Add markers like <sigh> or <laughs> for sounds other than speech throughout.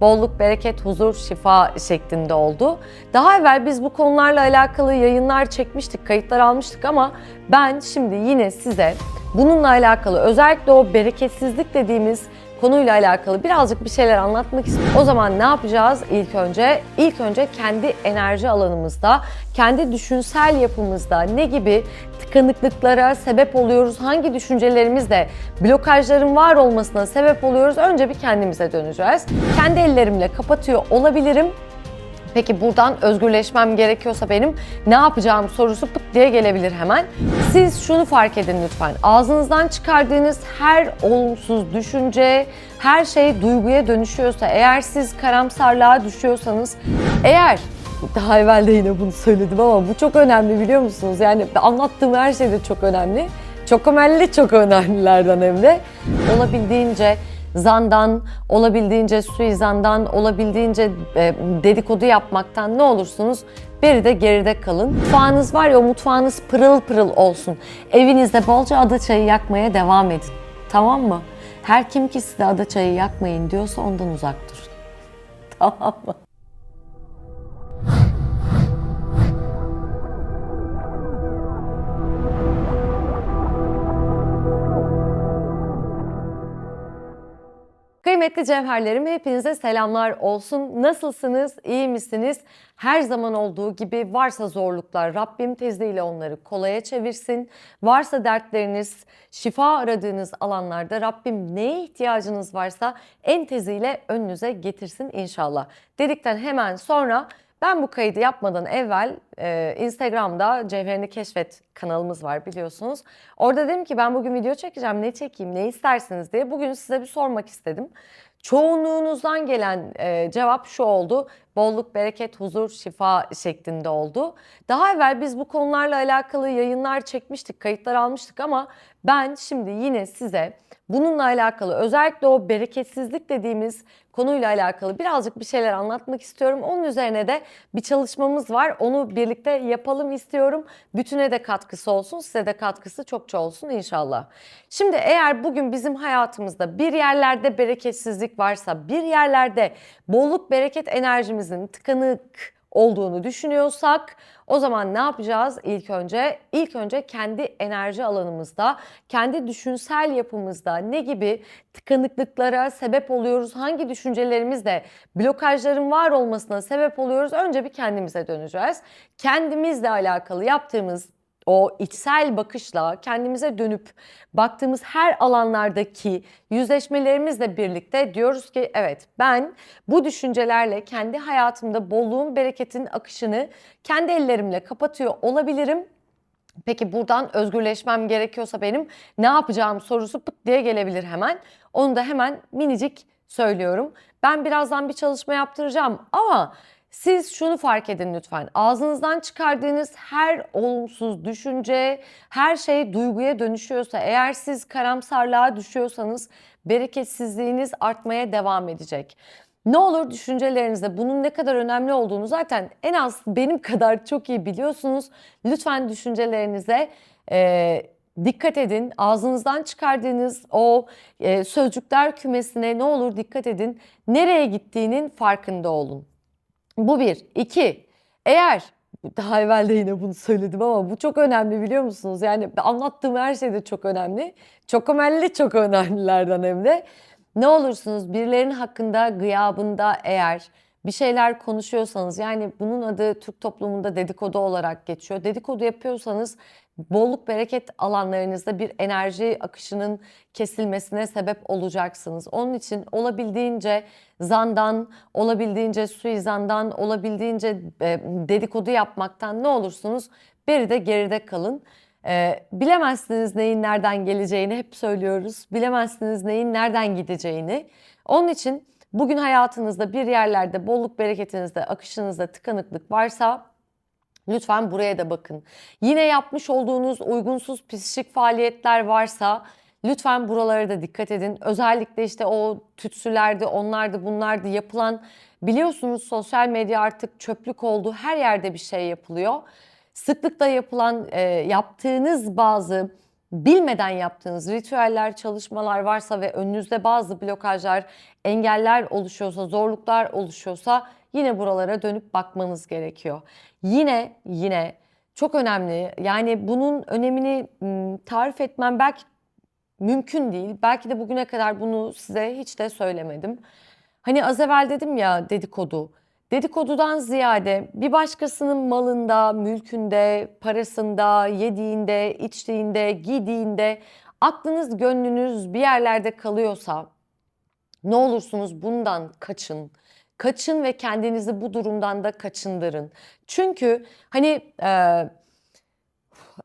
bolluk, bereket, huzur, şifa şeklinde oldu. Daha evvel biz bu konularla alakalı yayınlar çekmiştik, kayıtlar almıştık ama ben şimdi yine size bununla alakalı özellikle o bereketsizlik dediğimiz konuyla alakalı birazcık bir şeyler anlatmak istiyorum. O zaman ne yapacağız ilk önce? İlk önce kendi enerji alanımızda, kendi düşünsel yapımızda ne gibi tıkanıklıklara sebep oluyoruz? Hangi düşüncelerimizle blokajların var olmasına sebep oluyoruz? Önce bir kendimize döneceğiz. Kendi ellerimle kapatıyor olabilirim. Peki buradan özgürleşmem gerekiyorsa benim ne yapacağım sorusu pıt diye gelebilir hemen. Siz şunu fark edin lütfen. Ağzınızdan çıkardığınız her olumsuz düşünce, her şey duyguya dönüşüyorsa, eğer siz karamsarlığa düşüyorsanız, eğer daha evvel de yine bunu söyledim ama bu çok önemli biliyor musunuz? Yani anlattığım her şey de çok önemli. Çok önemli, çok önemlilerden hem de. Olabildiğince zandan, olabildiğince suizandan, olabildiğince e, dedikodu yapmaktan ne olursunuz beri de geride kalın. Mutfağınız var ya mutfağınız pırıl pırıl olsun. Evinizde bolca ada çayı yakmaya devam edin. Tamam mı? Her kim ki size ada çayı yakmayın diyorsa ondan uzak durun. <laughs> Tamam mı? Kıymetli cevherlerim hepinize selamlar olsun. Nasılsınız? İyi misiniz? Her zaman olduğu gibi varsa zorluklar Rabbim tezliyle onları kolaya çevirsin. Varsa dertleriniz, şifa aradığınız alanlarda Rabbim neye ihtiyacınız varsa en teziyle önünüze getirsin inşallah. Dedikten hemen sonra ben bu kaydı yapmadan evvel e, Instagram'da Cevherini Keşfet kanalımız var biliyorsunuz. Orada dedim ki ben bugün video çekeceğim ne çekeyim ne istersiniz diye bugün size bir sormak istedim. Çoğunluğunuzdan gelen e, cevap şu oldu. Bolluk, bereket, huzur, şifa şeklinde oldu. Daha evvel biz bu konularla alakalı yayınlar çekmiştik, kayıtlar almıştık ama ben şimdi yine size bununla alakalı özellikle o bereketsizlik dediğimiz konuyla alakalı birazcık bir şeyler anlatmak istiyorum. Onun üzerine de bir çalışmamız var. Onu birlikte yapalım istiyorum. Bütüne de katkısı olsun, size de katkısı çokça olsun inşallah. Şimdi eğer bugün bizim hayatımızda bir yerlerde bereketsizlik varsa, bir yerlerde bolluk bereket enerjimizin tıkanık olduğunu düşünüyorsak o zaman ne yapacağız ilk önce? İlk önce kendi enerji alanımızda, kendi düşünsel yapımızda ne gibi tıkanıklıklara sebep oluyoruz? Hangi düşüncelerimizle blokajların var olmasına sebep oluyoruz? Önce bir kendimize döneceğiz. Kendimizle alakalı yaptığımız o içsel bakışla kendimize dönüp baktığımız her alanlardaki yüzleşmelerimizle birlikte diyoruz ki evet ben bu düşüncelerle kendi hayatımda bolluğun, bereketin akışını kendi ellerimle kapatıyor olabilirim. Peki buradan özgürleşmem gerekiyorsa benim ne yapacağım sorusu pıt diye gelebilir hemen. Onu da hemen minicik söylüyorum. Ben birazdan bir çalışma yaptıracağım ama siz şunu fark edin lütfen. Ağzınızdan çıkardığınız her olumsuz düşünce, her şey duyguya dönüşüyorsa, eğer siz karamsarlığa düşüyorsanız bereketsizliğiniz artmaya devam edecek. Ne olur düşüncelerinizde bunun ne kadar önemli olduğunu zaten en az benim kadar çok iyi biliyorsunuz. Lütfen düşüncelerinize e, dikkat edin. Ağzınızdan çıkardığınız o e, sözcükler kümesine ne olur dikkat edin. Nereye gittiğinin farkında olun. Bu bir. İki, eğer daha evvel de yine bunu söyledim ama bu çok önemli biliyor musunuz? Yani anlattığım her şey de çok önemli. Çok önemli, çok önemlilerden hem de. Ne olursunuz birilerinin hakkında, gıyabında eğer bir şeyler konuşuyorsanız yani bunun adı Türk toplumunda dedikodu olarak geçiyor. Dedikodu yapıyorsanız bolluk bereket alanlarınızda bir enerji akışının kesilmesine sebep olacaksınız. Onun için olabildiğince zandan, olabildiğince suizandan, olabildiğince e, dedikodu yapmaktan ne olursunuz beri de geride kalın. E, bilemezsiniz neyin nereden geleceğini hep söylüyoruz. Bilemezsiniz neyin nereden gideceğini. Onun için bugün hayatınızda bir yerlerde bolluk bereketinizde, akışınızda tıkanıklık varsa Lütfen buraya da bakın. Yine yapmış olduğunuz uygunsuz psikik faaliyetler varsa lütfen buralara da dikkat edin. Özellikle işte o tütsülerde, onlardı, bunlardı yapılan biliyorsunuz sosyal medya artık çöplük oldu. Her yerde bir şey yapılıyor. Sıklıkla yapılan, e, yaptığınız bazı bilmeden yaptığınız ritüeller, çalışmalar varsa ve önünüzde bazı blokajlar, engeller oluşuyorsa, zorluklar oluşuyorsa yine buralara dönüp bakmanız gerekiyor. Yine yine çok önemli. Yani bunun önemini tarif etmem belki mümkün değil. Belki de bugüne kadar bunu size hiç de söylemedim. Hani az evvel dedim ya dedikodu. Dedikodudan ziyade bir başkasının malında, mülkünde, parasında, yediğinde, içtiğinde, giydiğinde aklınız, gönlünüz bir yerlerde kalıyorsa ne olursunuz bundan kaçın. Kaçın ve kendinizi bu durumdan da kaçındırın. Çünkü hani e,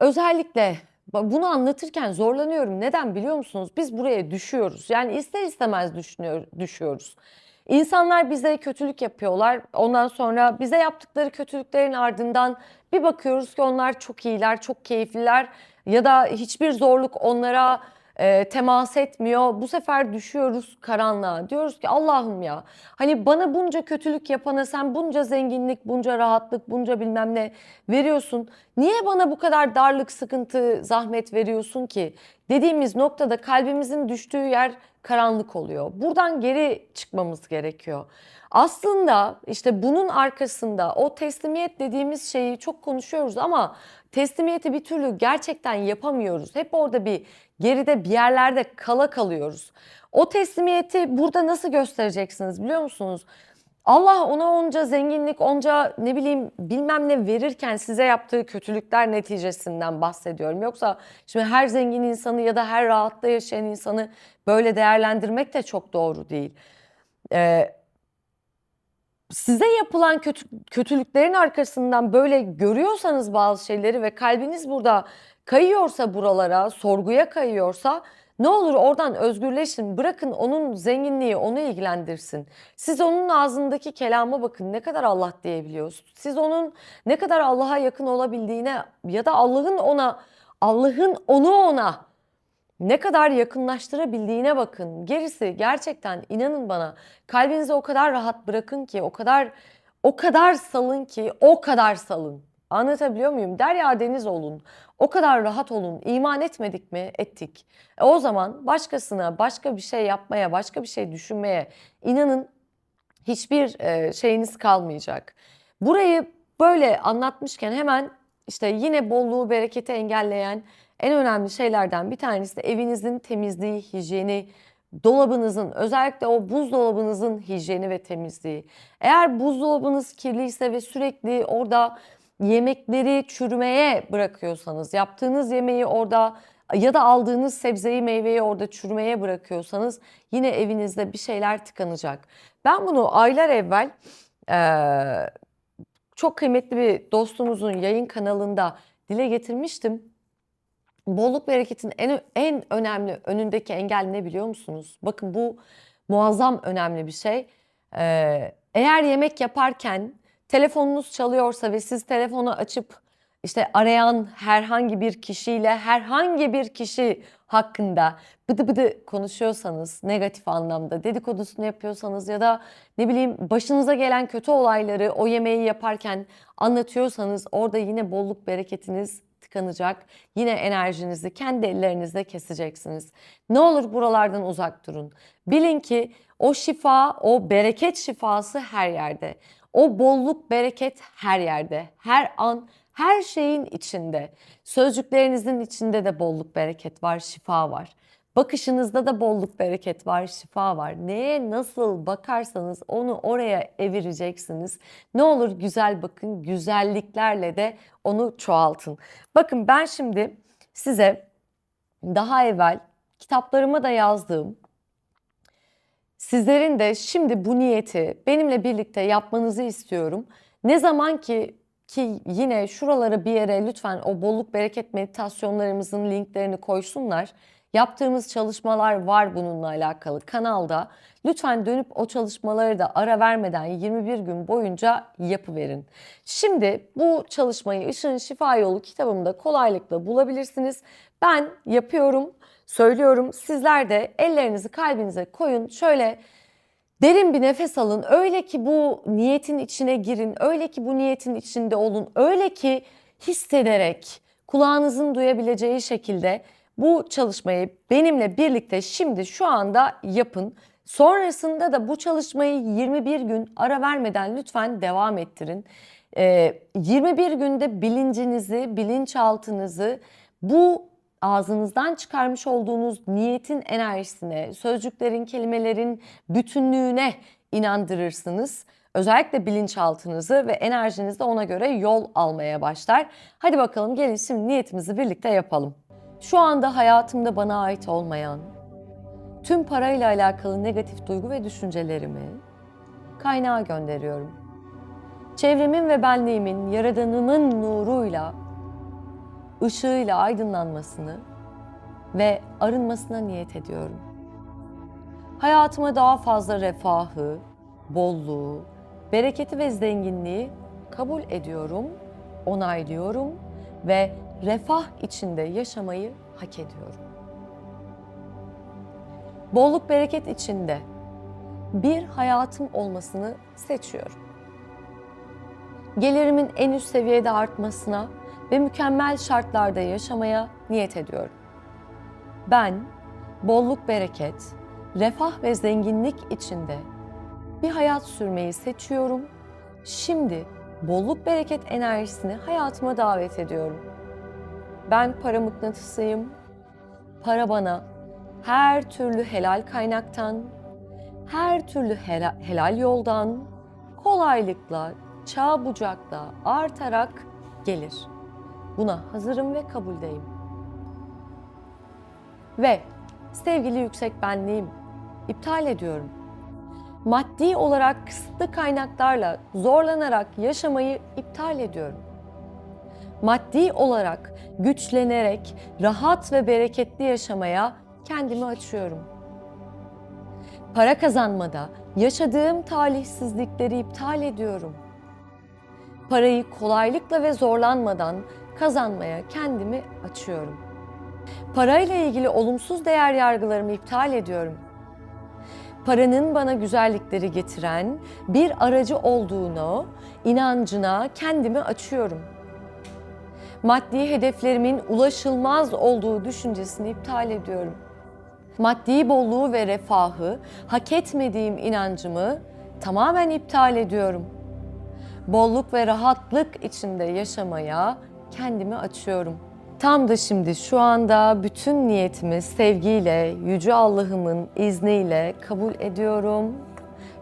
özellikle bunu anlatırken zorlanıyorum. Neden biliyor musunuz? Biz buraya düşüyoruz. Yani ister istemez düşünüyor, düşüyoruz. İnsanlar bize kötülük yapıyorlar. Ondan sonra bize yaptıkları kötülüklerin ardından bir bakıyoruz ki onlar çok iyiler, çok keyifliler ya da hiçbir zorluk onlara e, temas etmiyor. Bu sefer düşüyoruz karanlığa. Diyoruz ki Allah'ım ya hani bana bunca kötülük yapana sen bunca zenginlik, bunca rahatlık, bunca bilmem ne veriyorsun. Niye bana bu kadar darlık, sıkıntı, zahmet veriyorsun ki? Dediğimiz noktada kalbimizin düştüğü yer karanlık oluyor. Buradan geri çıkmamız gerekiyor. Aslında işte bunun arkasında o teslimiyet dediğimiz şeyi çok konuşuyoruz ama teslimiyeti bir türlü gerçekten yapamıyoruz. Hep orada bir geride bir yerlerde kala kalıyoruz. O teslimiyeti burada nasıl göstereceksiniz biliyor musunuz? Allah ona onca zenginlik, onca ne bileyim bilmem ne verirken size yaptığı kötülükler neticesinden bahsediyorum. Yoksa şimdi her zengin insanı ya da her rahatta yaşayan insanı böyle değerlendirmek de çok doğru değil. Ee, size yapılan kötü, kötülüklerin arkasından böyle görüyorsanız bazı şeyleri ve kalbiniz burada kayıyorsa buralara, sorguya kayıyorsa ne olur oradan özgürleşin. Bırakın onun zenginliği onu ilgilendirsin. Siz onun ağzındaki kelama bakın ne kadar Allah diyebiliyor. Siz onun ne kadar Allah'a yakın olabildiğine ya da Allah'ın ona Allah'ın onu ona ne kadar yakınlaştırabildiğine bakın. Gerisi gerçekten inanın bana kalbinizi o kadar rahat bırakın ki o kadar o kadar salın ki o kadar salın. Anlatabiliyor muyum? Derya deniz olun. O kadar rahat olun. İman etmedik mi? Ettik. E o zaman başkasına başka bir şey yapmaya, başka bir şey düşünmeye inanın hiçbir e, şeyiniz kalmayacak. Burayı böyle anlatmışken hemen işte yine bolluğu, bereketi engelleyen en önemli şeylerden bir tanesi de evinizin temizliği, hijyeni, dolabınızın özellikle o buzdolabınızın hijyeni ve temizliği. Eğer buzdolabınız kirliyse ve sürekli orada yemekleri çürümeye bırakıyorsanız, yaptığınız yemeği orada ya da aldığınız sebzeyi, meyveyi orada çürümeye bırakıyorsanız yine evinizde bir şeyler tıkanacak. Ben bunu aylar evvel eee, çok kıymetli bir dostumuzun yayın kanalında dile getirmiştim. Bolluk bereketin en, en önemli önündeki engel ne biliyor musunuz? Bakın bu muazzam önemli bir şey. Ee, eğer yemek yaparken telefonunuz çalıyorsa ve siz telefonu açıp işte arayan herhangi bir kişiyle herhangi bir kişi hakkında bıdı bıdı konuşuyorsanız negatif anlamda dedikodusunu yapıyorsanız ya da ne bileyim başınıza gelen kötü olayları o yemeği yaparken anlatıyorsanız orada yine bolluk bereketiniz tıkanacak. Yine enerjinizi kendi ellerinizle keseceksiniz. Ne olur buralardan uzak durun. Bilin ki o şifa, o bereket şifası her yerde. O bolluk, bereket her yerde. Her an, her şeyin içinde. Sözcüklerinizin içinde de bolluk, bereket var, şifa var. Bakışınızda da bolluk, bereket var, şifa var. Neye nasıl bakarsanız onu oraya evireceksiniz. Ne olur güzel bakın, güzelliklerle de onu çoğaltın. Bakın ben şimdi size daha evvel kitaplarıma da yazdığım Sizlerin de şimdi bu niyeti benimle birlikte yapmanızı istiyorum. Ne zaman ki ki yine şuralara bir yere lütfen o bolluk bereket meditasyonlarımızın linklerini koysunlar. Yaptığımız çalışmalar var bununla alakalı kanalda. Lütfen dönüp o çalışmaları da ara vermeden 21 gün boyunca yapıverin. Şimdi bu çalışmayı Işığın Şifa Yolu kitabımda kolaylıkla bulabilirsiniz. Ben yapıyorum, söylüyorum. Sizler de ellerinizi kalbinize koyun. Şöyle Derin bir nefes alın. Öyle ki bu niyetin içine girin. Öyle ki bu niyetin içinde olun. Öyle ki hissederek kulağınızın duyabileceği şekilde Bu çalışmayı benimle birlikte şimdi şu anda yapın. Sonrasında da bu çalışmayı 21 gün ara vermeden lütfen devam ettirin. Ee, 21 günde bilincinizi, bilinçaltınızı bu ağzınızdan çıkarmış olduğunuz niyetin enerjisine, sözcüklerin, kelimelerin bütünlüğüne inandırırsınız. Özellikle bilinçaltınızı ve enerjiniz de ona göre yol almaya başlar. Hadi bakalım gelin şimdi niyetimizi birlikte yapalım. Şu anda hayatımda bana ait olmayan tüm parayla alakalı negatif duygu ve düşüncelerimi kaynağa gönderiyorum. Çevremin ve benliğimin, yaradanımın nuruyla, ışığıyla aydınlanmasını ve arınmasına niyet ediyorum. Hayatıma daha fazla refahı, bolluğu, bereketi ve zenginliği kabul ediyorum, onaylıyorum ve refah içinde yaşamayı hak ediyorum. Bolluk bereket içinde bir hayatım olmasını seçiyorum. Gelirimin en üst seviyede artmasına ve mükemmel şartlarda yaşamaya niyet ediyorum. Ben bolluk bereket, refah ve zenginlik içinde bir hayat sürmeyi seçiyorum. Şimdi bolluk bereket enerjisini hayatıma davet ediyorum. Ben para mıknatısıyım. Para bana her türlü helal kaynaktan, her türlü helal, helal yoldan kolaylıkla, çabucakla artarak gelir. Buna hazırım ve kabuldeyim. Ve sevgili yüksek benliğim, iptal ediyorum. Maddi olarak kısıtlı kaynaklarla zorlanarak yaşamayı iptal ediyorum. Maddi olarak güçlenerek rahat ve bereketli yaşamaya kendimi açıyorum. Para kazanmada yaşadığım talihsizlikleri iptal ediyorum. Parayı kolaylıkla ve zorlanmadan kazanmaya kendimi açıyorum. Parayla ilgili olumsuz değer yargılarımı iptal ediyorum. Paranın bana güzellikleri getiren bir aracı olduğunu inancına kendimi açıyorum. Maddi hedeflerimin ulaşılmaz olduğu düşüncesini iptal ediyorum. Maddi bolluğu ve refahı hak etmediğim inancımı tamamen iptal ediyorum. Bolluk ve rahatlık içinde yaşamaya kendimi açıyorum. Tam da şimdi şu anda bütün niyetimi sevgiyle, Yüce Allah'ımın izniyle kabul ediyorum.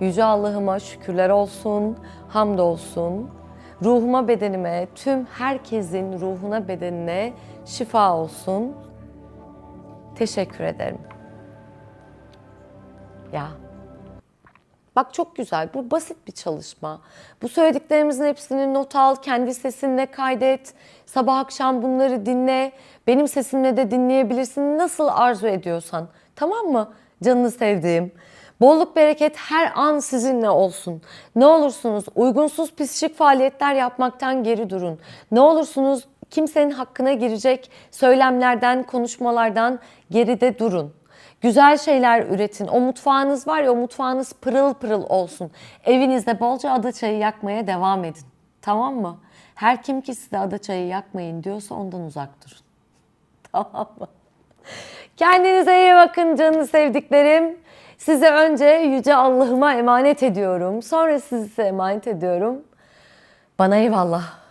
Yüce Allah'ıma şükürler olsun, hamdolsun. Ruhuma, bedenime, tüm herkesin ruhuna, bedenine şifa olsun. Teşekkür ederim. Ya Bak çok güzel. Bu basit bir çalışma. Bu söylediklerimizin hepsini not al, kendi sesinle kaydet. Sabah akşam bunları dinle. Benim sesimle de dinleyebilirsin. Nasıl arzu ediyorsan. Tamam mı? Canını sevdiğim. Bolluk bereket her an sizinle olsun. Ne olursunuz uygunsuz psikik faaliyetler yapmaktan geri durun. Ne olursunuz kimsenin hakkına girecek söylemlerden, konuşmalardan geride durun. Güzel şeyler üretin. O mutfağınız var ya o mutfağınız pırıl pırıl olsun. Evinizde bolca ada çayı yakmaya devam edin. Tamam mı? Her kim ki size ada çayı yakmayın diyorsa ondan uzak durun. <laughs> Tamam mı? Kendinize iyi bakın canını sevdiklerim. Size önce Yüce Allah'ıma emanet ediyorum. Sonra size emanet ediyorum. Bana eyvallah.